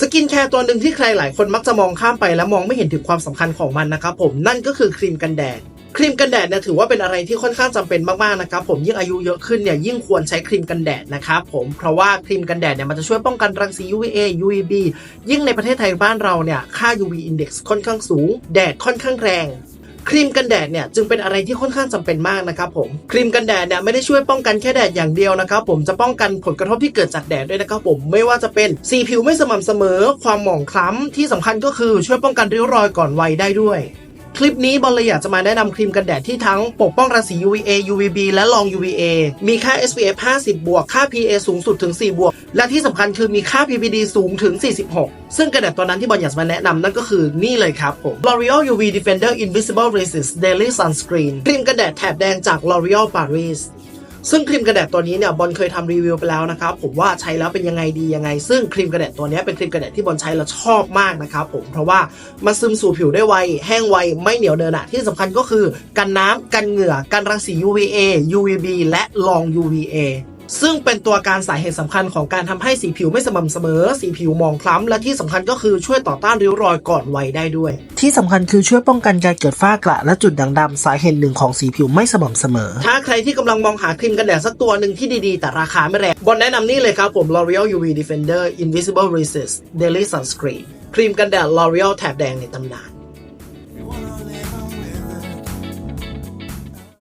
สกินแคร์ตัวหนึ่งที่ใครหลายคนมักจะมองข้ามไปและมองไม่เห็นถึงความสำคัญของมันนะครับผมนั่นก็คือครีมกันแดดครีมกันแดดเนี่ยถือว่าเป็นอะไรที่ค่อนข้างจำเป็นมากๆนะครับผมยิ่งอายุเยอะขึ้นเนี่ยยิ่งควรใช้ครีมกันแดดนะครับผมเพราะว่าครีมกันแดดเนี่ยมันจะช่วยป้องกันรังสี UVA UVB ยิ่งในประเทศไทยบ้านเราเนี่ยค่า UV index ค่อนข้างสูง แดดค่อนข้างแรง ครีมกันแดดเนี่ยจึงเป็นอะไรที่ค่อนข้างจำเป็นมากนะครับผมครีมกันแดดเนี่ยไม่ได้ช่วยป้องกันแค่แดดอย่างเดียวนะครับผมจะป้องกันผลกระทบที่เกิดจากแดดด้วยนะครับผมไม่ว่าจะเป็นสีผิวไม่สม่ำเสมอ ความหมองคล้ำที่สำคัญก็คือช่วยป้องกันริ้วรอยก่อนวัยได้ด้วย คลิปนี้บอลเลยอยากจะมาแนะนำครีมกันแดดที่ทั้งปกป้องรังสี UVA UVB และรอง UVA มีค่า SPF 50 บวก ค่า PA สูงสุดถึง 4 บวก และที่สำคัญคือมีค่า PPD สูงถึง 46 ซึ่งกันแดดตัวนั้นที่บอลอยากจะมาแนะนำนั่นก็คือนี่เลยครับผม L'Oreal UV Defender Invisible Resist Daily Sunscreen ครีมกันแดดแถบแดงจาก L'Oreal Paris ซึ่งครีมกระแดดตัวนี้เนี่ยบอลเคยทำรีวิวไปแล้วนะครับผมว่าใช้แล้วเป็นยังไงดียังไง ซึ่งครีมกระแดดตัวนี้เป็นครีมกระแดดที่บอลใช้แล้วชอบมากนะครับผมเพราะว่ามันซึมสู่ผิวได้ไวแห้งไวไม่เหนียวเนินอะที่สำคัญก็คือกันน้ำกันเหงื่อกันรังสี UVA UVB และลอง UVA ซึ่งเป็นตัวการสาเหตุสำคัญของการทำให้สีผิวไม่สม่ำเสมอ สีผิวหมองคล้ำ และที่สำคัญก็คือช่วยต่อต้านริ้วรอยก่อนวัยได้ด้วย ที่สำคัญคือช่วยป้องกันการเกิดฝ้ากระและจุดด่างดำสาเหตุหนึ่งของสีผิวไม่สม่ำเสมอ ถ้าใครที่กำลังมองหาครีมกันแดดสักตัวหนึ่งที่ดีๆ แต่ราคาไม่แรงบอลแนะนำนี่เลยครับผม L'Oreal UV Defender Invisible Resist Daily Sunscreen ครีมกันแดด L'Oreal แถบแดงในตำนาน